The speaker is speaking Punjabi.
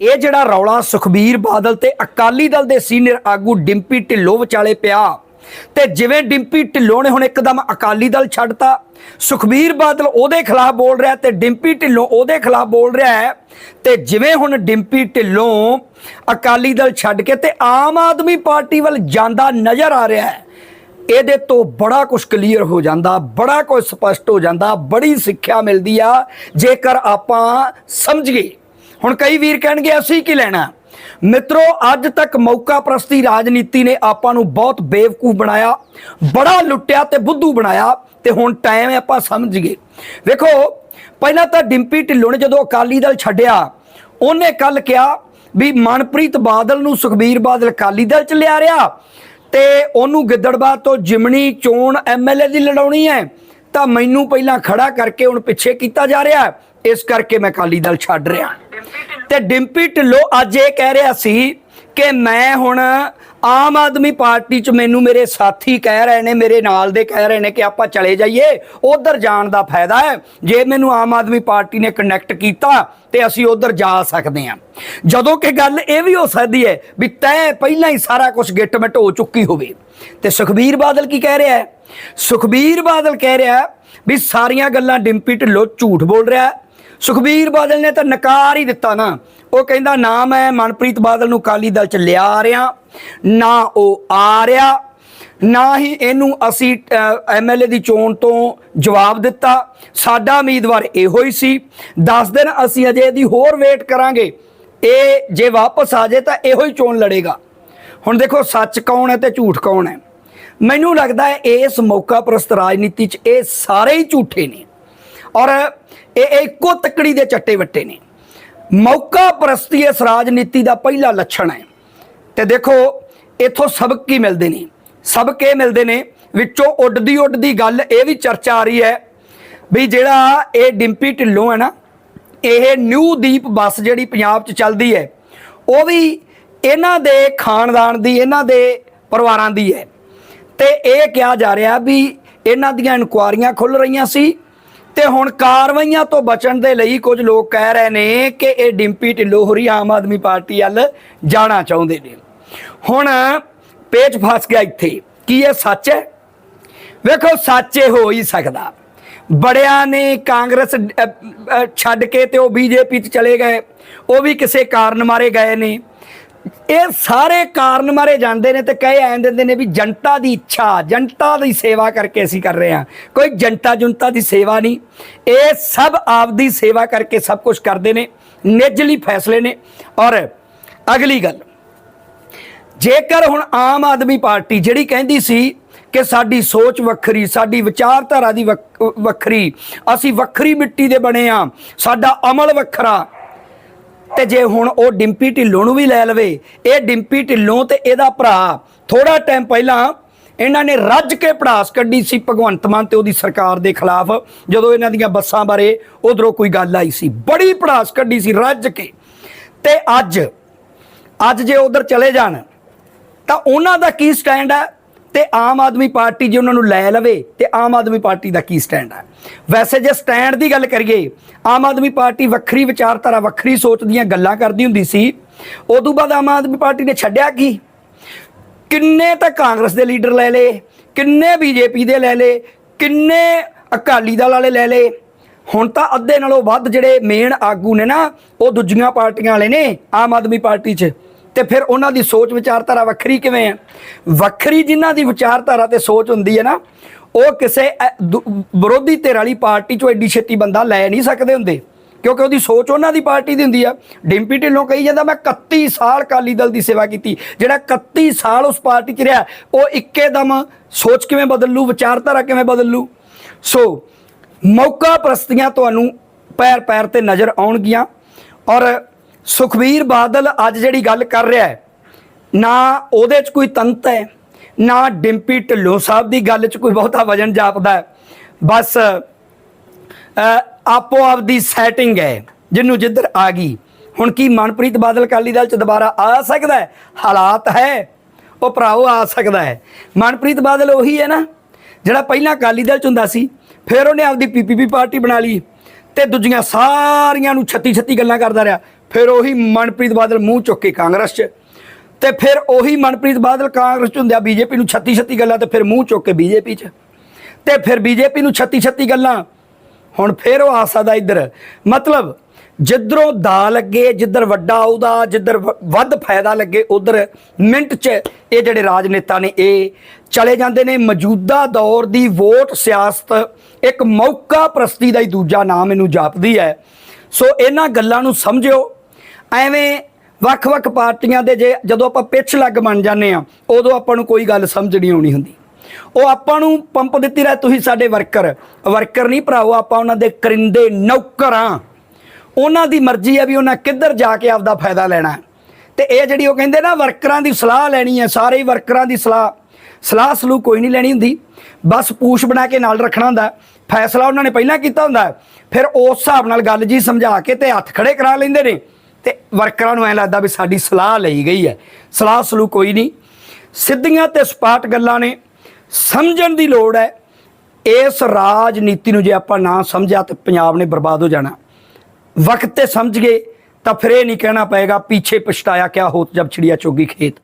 ਇਹ ਜਿਹੜਾ ਰੌਲਾ ਸੁਖਬੀਰ ਬਾਦਲ ਤੇ ਅਕਾਲੀ ਦਲ ਦੇ ਸੀਨੀਅਰ ਆਗੂ ਡਿੰਪੀ ਢਿੱਲੋਂ ਵਿਚਾਲੇ ਪਿਆ। ਤੇ ਜਿਵੇਂ ਡਿੰਪੀ ਢਿੱਲੋਂ ਨੇ ਹੁਣ ਇੱਕਦਮ ਅਕਾਲੀ ਦਲ ਛੱਡਤਾ, ਸੁਖਬੀਰ ਬਾਦਲ ਉਹਦੇ ਖਿਲਾਫ ਬੋਲ ਰਿਹਾ ਤੇ ਡਿੰਪੀ ਢਿੱਲੋਂ ਉਹਦੇ ਖਿਲਾਫ ਬੋਲ ਰਿਹਾ ਹੈ। ਤੇ ਜਿਵੇਂ ਹੁਣ ਡਿੰਪੀ ਢਿੱਲੋਂ ਅਕਾਲੀ ਦਲ ਛੱਡ ਕੇ ਤੇ ਆਮ ਆਦਮੀ ਪਾਰਟੀ ਵੱਲ ਜਾਂਦਾ ਨਜ਼ਰ ਆ ਰਿਹਾ ਹੈ। ਇਹਦੇ ਤੋਂ ਬੜਾ ਕੁਝ ਕਲੀਅਰ ਹੋ ਜਾਂਦਾ, ਬੜਾ ਕੁਝ ਸਪਸ਼ਟ ਹੋ ਜਾਂਦਾ, ਬੜੀ ਸਿੱਖਿਆ ਮਿਲਦੀ ਆ। ਜੇਕਰ ਆਪਾਂ ਸਮਝੀਏ ਹੁਣ ਕਈ ਵੀਰ ਕਹਿਣਗੇ, ਅਸੀਂ ਕੀ ਲੈਣਾ ਮਿੱਤਰੋ, ਅੱਜ ਤੱਕ ਮੌਕਾ ਪ੍ਰਸਤੀ ਰਾਜਨੀਤੀ ਨੇ ਆਪਾਂ ਨੂੰ ਬਹੁਤ ਬੇਵਕੂਫ ਬਣਾਇਆ, ਬੜਾ ਲੁੱਟਿਆ ਤੇ ਬੁੱਧੂ ਬਣਾਇਆ, ਤੇ ਹੁਣ ਟਾਈਮ ਹੈ ਆਪਾਂ ਸਮਝੀਏ ਵੇਖੋ, ਪਹਿਲਾਂ ਤਾਂ ਡਿੰਪੀ ਢਿੱਲੋਂ ਨੇ ਜਦੋਂ ਅਕਾਲੀ ਦਲ ਛੱਡਿਆ, ਉਹਨੇ ਕੱਲ ਕਿਹਾ ਵੀ ਮਨਪ੍ਰੀਤ ਬਾਦਲ ਨੂੰ ਸੁਖਬੀਰ ਬਾਦਲ ਅਕਾਲੀ ਦਲ ਚ ਲਿਆ ਰਿਹਾ, ਤੇ ਉਹਨੂੰ ਗਿੱਦੜਬਾਦ ਤੋਂ ਜਿਮਣੀ ਚੋਣ ਐਮਐਲਏ ਦੀ ਲੜਾਉਣੀ ਹੈ, ਤਾਂ ਮੈਨੂੰ ਪਹਿਲਾਂ ਖੜਾ ਕਰਕੇ ਹੁਣ ਪਿੱਛੇ ਕੀਤਾ ਜਾ ਰਿਹਾ ਹੈ। ਇਸ ਕਰਕੇ ਮੈਂ ਅਕਾਲੀ ਦਲ ਛੱਡ ਰਿਹਾ। ਤੇ ਡਿੰਪੀ ਢਿੱਲੋਂ ਅੱਜ ਇਹ ਕਹਿ ਰਿਹਾ ਸੀ ਕਿ ਮੈਂ ਹੁਣ ਆਮ ਆਦਮੀ ਪਾਰਟੀ ਚ ਮੈਨੂੰ ਮੇਰੇ ਸਾਥੀ ਕਹਿ ਰਹੇ ਨੇ ਮੇਰੇ ਨਾਲ ਦੇ ਕਹਿ ਰਹੇ ਨੇ ਕਿ ਆਪਾਂ ਚਲੇ ਜਾਈਏ ਉਧਰ ਜਾਣ ਦਾ ਫਾਇਦਾ ਹੈ। ਜੇ ਮੈਨੂੰ ਆਮ ਆਦਮੀ ਪਾਰਟੀ ਨੇ ਕਨੈਕਟ ਕੀਤਾ ਤੇ ਅਸੀਂ ਉਧਰ ਜਾ ਸਕਦੇ ਹਾਂ। ਜਦੋਂ ਕਿ ਗੱਲ ਇਹ ਵੀ ਹੋ ਸਕਦੀ ਹੈ ਵੀ ਤੈਂ ਪਹਿਲਾਂ ਹੀ ਸਾਰਾ ਕੁਝ ਗਿੱਟ-ਮਿੱਟ ਹੋ ਚੁੱਕੀ ਹੋਵੇ। ਤੇ ਸੁਖਬੀਰ ਬਾਦਲ ਕੀ ਕਹਿ ਰਿਹਾ ਹੈ? ਸੁਖਬੀਰ ਬਾਦਲ ਕਹਿ ਰਿਹਾ ਵੀ ਸਾਰੀਆਂ ਗੱਲਾਂ ਡਿੰਪੀ ਢਿੱਲੋਂ ਝੂਠ ਬੋਲ ਰਿਹਾ ਹੈ। ਸੁਖਬੀਰ ਬਾਦਲ ਨੇ ਤਾਂ ਨਕਾਰ ਹੀ ਦਿੱਤਾ ਨਾ। ਉਹ ਕਹਿੰਦਾ, ਨਾ ਮੈਂ ਮਨਪ੍ਰੀਤ ਬਾਦਲ ਨੂੰ ਕਾਲੀ ਦਲ ਚ ਲਿਆ ਰਿਹਾ, ਨਾ ਉਹ ਆ ਰਿਹਾ, ਨਾ ਹੀ ਇਹਨੂੰ ਅਸੀਂ ਐਮਐਲਏ ਦੀ ਚੋਣ ਤੋਂ ਜਵਾਬ ਦਿੱਤਾ। ਸਾਡਾ ਉਮੀਦਵਾਰ ਇਹੋ ਹੀ ਸੀ। 10 ਦਿਨ ਅਸੀਂ ਅਜੇ ਇਹਦੀ ਹੋਰ ਵੇਟ ਕਰਾਂਗੇ। ਇਹ ਜੇ ਵਾਪਸ ਆ ਜਾਏ ਤਾਂ ਇਹੋ ਹੀ ਚੋਣ ਲੜੇਗਾ। ਹੁਣ ਦੇਖੋ, ਸੱਚ ਕੌਣ ਹੈ ਤੇ ਝੂਠ ਕੌਣ ਹੈ? ਮੈਨੂੰ ਲੱਗਦਾ ਹੈ ਇਸ ਮੌਕਾ ਪ੍ਰਸਤ ਰਾਜਨੀਤੀ 'ਚ ਇਹ ਸਾਰੇ ਹੀ ਝੂਠੇ ਨੇ। ਔਰ ਇਹ ਇਹ ਇੱਕੋ ਤੱਕੜੀ ਦੇ ਚੱਟੇ ਵੱਟੇ ਨੇ। ਮੌਕਾ ਪ੍ਰਸਤੀ ਇਸ ਰਾਜਨੀਤੀ ਦਾ ਪਹਿਲਾ ਲੱਛਣ ਹੈ। ਤੇ ਦੇਖੋ, ਇੱਥੋਂ ਸਬਕ ਕੀ ਮਿਲਦੇ ਨੇ? ਸਬਕ ਇਹ ਮਿਲਦੇ ਨੇ, ਵਿੱਚੋਂ ਉੱਡਦੀ ਉੱਡਦੀ ਗੱਲ ਇਹ ਵੀ ਚਰਚਾ ਆ ਰਹੀ ਹੈ ਵੀ ਜਿਹੜਾ ਇਹ ਡਿੰਪੀ ਢਿੱਲੋਂ ਹੈ ਨਾ, ਇਹ ਨਿਊ ਦੀਪ ਬੱਸ ਜਿਹੜੀ ਪੰਜਾਬ 'ਚ ਚੱਲਦੀ ਹੈ, ਉਹ ਵੀ ਇਹਨਾਂ ਦੇ ਖਾਨਦਾਨ ਦੀ, ਇਹਨਾਂ ਦੇ ਪਰਿਵਾਰਾਂ ਦੀ ਹੈ। ਤੇ ਇਹ ਕਿਹਾ ਜਾ ਰਿਹਾ ਵੀ ਇਹਨਾਂ ਦੀਆਂ ਇਨਕੁਆਰੀਆਂ ਖੁੱਲ ਰਹੀਆਂ ਸੀ ਤੇ ਹੁਣ ਕਾਰਵਾਈਆਂ ਤੋਂ ਬਚਣ ਦੇ ਲਈ ਕੁਝ ਲੋਕ ਕਹਿ ਰਹੇ ਨੇ ਕਿ ਇਹ ਡਿੰਪੀ ਢਿੱਲੋਂ ਹੋਰੀ ਆਮ ਆਦਮੀ ਪਾਰਟੀ ਵੱਲ ਜਾਣਾ ਚਾਹੁੰਦੇ ਨੇ। ਹੁਣ ਪੇਚ ਫਸ ਗਿਆ ਇੱਥੇ। ਕੀ ਇਹ ਸੱਚ ਹੈ? ਵੇਖੋ, ਸੱਚ ਇਹ ਹੋ ਹੀ ਸਕਦਾ। ਬੜਿਆਂ ਨੇ ਕਾਂਗਰਸ ਛੱਡ ਕੇ ਤੇ ਉਹ ਬੀਜੇਪੀ 'ਚ ਚਲੇ ਗਏ। ਉਹ ਵੀ ਕਿਸੇ ਕਾਰਨ ਮਾਰੇ ਗਏ ਨੇ। ਇਹ ਸਾਰੇ ਕਾਰਨ ਮਾਰੇ ਜਾਂਦੇ ਨੇ ਤੇ ਕਹੇ ਆਂ ਦਿੰਦੇ ਨੇ ਵੀ ਜਨਤਾ ਦੀ ਇੱਛਾ, ਜਨਤਾ ਦੀ ਸੇਵਾ ਕਰਕੇ ਅਸੀਂ ਕਰ ਰਹੇ ਹਾਂ। ਕੋਈ ਜਨਤਾ ਜੁਨਤਾ ਦੀ ਸੇਵਾ ਨਹੀਂ। ਇਹ ਸਭ ਆਪਦੀ ਸੇਵਾ ਕਰਕੇ ਸਭ ਕੁਝ ਕਰਦੇ ਨੇ ਨਿੱਜਲੀ ਫੈਸਲੇ ਨੇ। ਔਰ ਅਗਲੀ ਗੱਲ, ਜੇਕਰ ਹੁਣ ਆਮ ਆਦਮੀ ਪਾਰਟੀ ਜਿਹੜੀ ਕਹਿੰਦੀ ਸੀ ਕਿ ਸਾਡੀ ਸੋਚ ਵੱਖਰੀ, ਸਾਡੀ ਵਿਚਾਰਧਾਰਾ ਦੀ ਵੱਖ- ਵੱਖਰੀ, ਅਸੀਂ ਵੱਖਰੀ ਮਿੱਟੀ ਦੇ ਬਣੇ ਆ ਸਾਡਾ ਅਮਲ ਵੱਖਰਾ ਤੇ ਜੇ ਹੁਣ ਉਹ ਡਿੰਪੀ ਢਿੱਲੋਂ ਨੂੰ ਵੀ ਲੈ ਲਵੇ, ਇਹ ਡਿੰਪੀ ਢਿੱਲੋਂ ਤੇ ਇਹਦਾ ਭਰਾ ਥੋੜਾ ਟਾਈਮ ਪਹਿਲਾਂ ਇਹਨਾਂ ਨੇ ਰੱਜ ਕੇ ਪੜਾਸ ਕੱਢੀ ਸੀ ਭਗਵੰਤ ਮਾਨ ਤੇ ਉਹਦੀ ਸਰਕਾਰ ਦੇ ਖਿਲਾਫ, ਜਦੋਂ ਇਹਨਾਂ ਦੀਆਂ ਬੱਸਾਂ ਬਾਰੇ ਉਧਰੋਂ ਕੋਈ ਗੱਲ ਆਈ ਸੀ। ਬੜੀ ਪੜਾਸ ਕੱਢੀ ਸੀ, ਰੱਜ ਕੇ। ਤੇ ਅੱਜ ਅੱਜ ਜੇ ਉਧਰ ਚਲੇ ਜਾਣ, ਤਾਂ ਉਹਨਾਂ ਦਾ ਕੀ ਸਟੈਂਡ ਹੈ ਤੇ ਆਮ ਆਦਮੀ ਪਾਰਟੀ ਜੇ ਉਹਨਾਂ ਨੂੰ ਲੈ ਲਵੇ ਤੇ ਆਮ ਆਦਮੀ ਪਾਰਟੀ ਦਾ ਕੀ ਸਟੈਂਡ ਹੈ ਵੈਸੇ ਜੇ ਸਟੈਂਡ ਦੀ ਗੱਲ ਕਰੀਏ, ਆਮ ਆਦਮੀ ਪਾਰਟੀ ਵੱਖਰੀ ਵਿਚਾਰਧਾਰਾ, ਵੱਖਰੀ ਸੋਚ ਦੀਆਂ ਗੱਲਾਂ ਕਰਦੀ ਹੁੰਦੀ ਸੀ। ਉਦੋਂ ਬਾਅਦ ਆਮ ਆਦਮੀ ਪਾਰਟੀ ਨੇ ਛੱਡਿਆ ਕੀ? ਕਿੰਨੇ ਤਾਂ ਕਾਂਗਰਸ ਦੇ ਲੀਡਰ ਲੈ ਲਏ, ਕਿੰਨੇ ਬੀਜੇਪੀ ਦੇ ਲੈ ਲਏ, ਕਿੰਨੇ ਅਕਾਲੀ ਦਲ ਵਾਲੇ ਲੈ ਲਏ। ਹੁਣ ਤਾਂ ਅੱਧੇ ਨਾਲੋਂ ਵੱਧ ਜਿਹੜੇ ਮੇਨ ਆਗੂ ਨੇ ਨਾ, ਉਹ ਦੂਜੀਆਂ ਪਾਰਟੀਆਂ ਵਾਲੇ ਨੇ ਆਮ ਆਦਮੀ ਪਾਰਟੀ 'ਚ। ਤੇ ਫਿਰ ਉਹਨਾਂ ਦੀ ਸੋਚ ਵਿਚਾਰਧਾਰਾ ਵੱਖਰੀ ਕਿਵੇਂ ਹੈ? ਵੱਖਰੀ ਜਿਨ੍ਹਾਂ ਦੀ ਵਿਚਾਰਧਾਰਾ ਤੇ ਸੋਚ ਹੁੰਦੀ ਹੈ ਨਾ ਉਹ ਕਿਸੇ ਅ, ਦੁ- ਵਿਰੋਧੀ ਧਿਰ ਵਾਲੀ ਪਾਰਟੀ 'ਚੋਂ ਐਡੀ ਛੇਤੀ ਬੰਦਾ ਲੈ ਨਹੀਂ ਸਕਦੇ ਹੁੰਦੇ। ਕਿਉਂਕਿ ਉਹਦੀ ਸੋਚ ਉਹਨਾਂ ਦੀ ਪਾਰਟੀ ਦੀ ਹੁੰਦੀ ਆ। ਡਿੰਪੀ ਢਿੱਲੋਂ ਕਹੀ ਜਾਂਦਾ ਮੈਂ 31 ਸਾਲ ਅਕਾਲੀ ਦਲ ਦੀ ਸੇਵਾ ਕੀਤੀ। ਜਿਹੜਾ 31 ਸਾਲ ਉਸ ਪਾਰਟੀ 'ਚ ਰਿਹਾ ਉਹ ਇੱਕੇਦਮ ਸੋਚ ਕਿਵੇਂ ਬਦਲ ਲੂ ਵਿਚਾਰਧਾਰਾ ਕਿਵੇਂ ਬਦਲ? ਲੂ ਸੋ ਮੌਕਾ ਪ੍ਰਸਤੀਆਂ ਤੁਹਾਨੂੰ ਪੈਰ ਪੈਰ ਤੇ ਨਜ਼ਰ ਆਉਣਗੀਆਂ ਔਰ ਸੁਖਬੀਰ ਬਾਦਲ ਅੱਜ ਜਿਹੜੀ ਗੱਲ ਕਰ ਰਿਹਾ ਹੈ, ਨਾ ਉਹਦੇ 'ਚ ਕੋਈ ਤੰਤ ਹੈ, ਨਾ ਡਿੰਪੀ ਢਿੱਲੋਂ ਸਾਹਿਬ ਦੀ ਗੱਲ 'ਚ ਕੋਈ ਬਹੁਤਾ ਵਜਨ ਜਾਪਦਾ ਹੈ। ਬਸ ਆਪੋ ਆਪ ਦੀ ਸੈਟਿੰਗ ਹੈ, ਜਿਹਨੂੰ ਜਿੱਧਰ ਆ ਗਈ। ਹੁਣ ਕੀ ਮਨਪ੍ਰੀਤ ਬਾਦਲ ਅਕਾਲੀ ਦਲ ਚ ਦੁਬਾਰਾ ਆ ਸਕਦਾ ਹੈ? ਹਾਲਾਤ ਹੈ, ਉਹ ਭਰਾਓ ਆ ਸਕਦਾ ਹੈ। ਮਨਪ੍ਰੀਤ ਬਾਦਲ ਉਹੀ ਹੈ ਨਾ, ਜਿਹੜਾ ਪਹਿਲਾਂ ਅਕਾਲੀ ਦਲ ਚ ਹੁੰਦਾ ਸੀ, ਫਿਰ ਉਹਨੇ ਆਪਦੀ ਪੀਪੀਪੀ ਪਾਰਟੀ ਬਣਾ ਲਈ ਤੇ ਦੂਜੀਆਂ ਸਾਰੀਆਂ ਨੂੰ ਛੱਤੀ ਛੱਤੀ ਗੱਲਾਂ ਕਰਦਾ ਰਿਹਾ। ਫਿਰ ਉਹੀ ਮਨਪ੍ਰੀਤ ਬਾਦਲ ਮੂੰਹ ਚੁੱਕ ਕੇ ਕਾਂਗਰਸ 'ਚ। ਤੇ ਫਿਰ ਉਹੀ ਮਨਪ੍ਰੀਤ ਬਾਦਲ ਕਾਂਗਰਸ 'ਚ ਹੁੰਦਿਆ ਬੀਜੇਪੀ ਨੂੰ 36 36 ਗੱਲਾਂ ਤੇ ਫਿਰ ਮੂੰਹ ਚੁੱਕ ਕੇ ਬੀਜੇਪੀ 'ਚ। ਤੇ ਫਿਰ ਬੀਜੇਪੀ ਨੂੰ 36 36 ਗੱਲਾਂ। ਹੁਣ ਫਿਰ ਉਹ ਆ ਸਕਦਾ ਇੱਧਰ। ਮਤਲਬ ਜਿੱਧਰੋਂ ਦਾ ਲੱਗੇ, ਜਿੱਧਰ ਵੱਡਾ ਉਹਦਾ, ਜਿੱਧਰ ਵ- ਵੱਧ ਫਾਇਦਾ ਲੱਗੇ, ਉਧਰ ਮਿੰਟ 'ਚ ਇਹ ਜਿਹੜੇ ਰਾਜਨੇਤਾ ਨੇ, ਇਹ ਚਲੇ ਜਾਂਦੇ ਨੇ। ਮੌਜੂਦਾ ਦੌਰ ਦੀ ਵੋਟ ਸਿਆਸਤ ਇੱਕ ਮੌਕਾ ਪ੍ਰਸਤੀ ਦਾ ਹੀ ਦੂਜਾ ਨਾਮ ਇਹਨੂੰ ਜਾਪਦੀ ਹੈ। ਸੋ ਇਹਨਾਂ ਗੱਲਾਂ ਨੂੰ ਸਮਝਿਓ। ਐਵੇਂ ਵੱਖ-ਵੱਖ ਪਾਰਟੀਆਂ ਦੇ ਜੇ ਜਦੋਂ ਆਪਾਂ ਪਿੱਛ ਲੱਗ ਬਣ ਜਾਂਦੇ ਆ ਉਦੋਂ ਆਪਾਂ ਨੂੰ ਕੋਈ ਗੱਲ ਸਮਝ ਨਹੀਂ ਆਉਣੀ ਹੁੰਦੀ। ਉਹ ਆਪਾਂ ਨੂੰ ਪੰਪ ਦਿੱਤੀ ਰਹਿ, ਤੁਸੀਂ ਸਾਡੇ ਵਰਕਰ। ਵਰਕਰ ਨਹੀਂ ਭਰਾਓ, ਆਪਾਂ ਉਹਨਾਂ ਦੇ ਕਰਿੰਦੇ ਨੌਕਰ ਆ ਉਹਨਾਂ ਦੀ ਮਰਜ਼ੀ ਹੈ ਵੀ ਉਹਨਾਂ ਕਿੱਧਰ ਜਾ ਕੇ ਆਪਦਾ ਫਾਇਦਾ ਲੈਣਾ ਹੈ। ਤੇ ਇਹ ਜਿਹੜੀ ਉਹ ਕਹਿੰਦੇ ਨਾ, ਵਰਕਰਾਂ ਦੀ ਸਲਾਹ ਲੈਣੀ ਹੈ, ਸਾਰੇ ਵਰਕਰਾਂ ਦੀ ਸਲਾਹ। ਸਲਾਹ ਸਲੂ ਕੋਈ ਨਹੀਂ ਲੈਣੀ ਹੁੰਦੀ। ਬਸ ਪੂਛ ਬਣਾ ਕੇ ਨਾਲ ਰੱਖਣਾ ਹੁੰਦਾ ਫੈਸਲਾ ਉਹਨਾਂ ਨੇ ਪਹਿਲਾਂ ਕੀਤਾ ਹੁੰਦਾ ਫਿਰ ਉਸ ਹਿਸਾਬ ਨਾਲ ਗੱਲ ਜੀ ਸਮਝਾ ਕੇ ਤੇ ਹੱਥ ਖੜੇ ਕਰਾ ਲੈਂਦੇ ਨੇ। ਵਰਕਰਾਂ ਨੂੰ ਐ ਲੱਗਦਾ ਵੀ ਸਾਡੀ ਸਲਾਹ ਲਈ ਗਈ ਹੈ। ਸਲਾਹ ਸਲੂ ਕੋਈ ਨਹੀਂ। ਸਿੱਧੀਆਂ ਤੇ ਸਪਾਟ ਗੱਲਾਂ ਨੇ। ਸਮਝਣ ਦੀ ਲੋੜ ਹੈ। ਇਸ ਰਾਜਨੀਤੀ ਨੂੰ ਜੇ ਆਪਾਂ ਨਾ ਸਮਝਿਆ ਤੇ ਪੰਜਾਬ ਨੇ ਬਰਬਾਦ ਹੋ ਜਾਣਾ। ਵਕਤ ਤੇ ਸਮਝ ਗਏ ਤਾਂ ਫਿਰ ਇਹ ਨਹੀਂ ਕਹਿਣਾ ਪਏਗਾ, ਪਿੱਛੇ ਪਛਤਾਇਆ ਕਿਆ ਹੋਤ ਜਬ ਚਿੜੀਆ ਚੋਗੀ ਖੇਤ।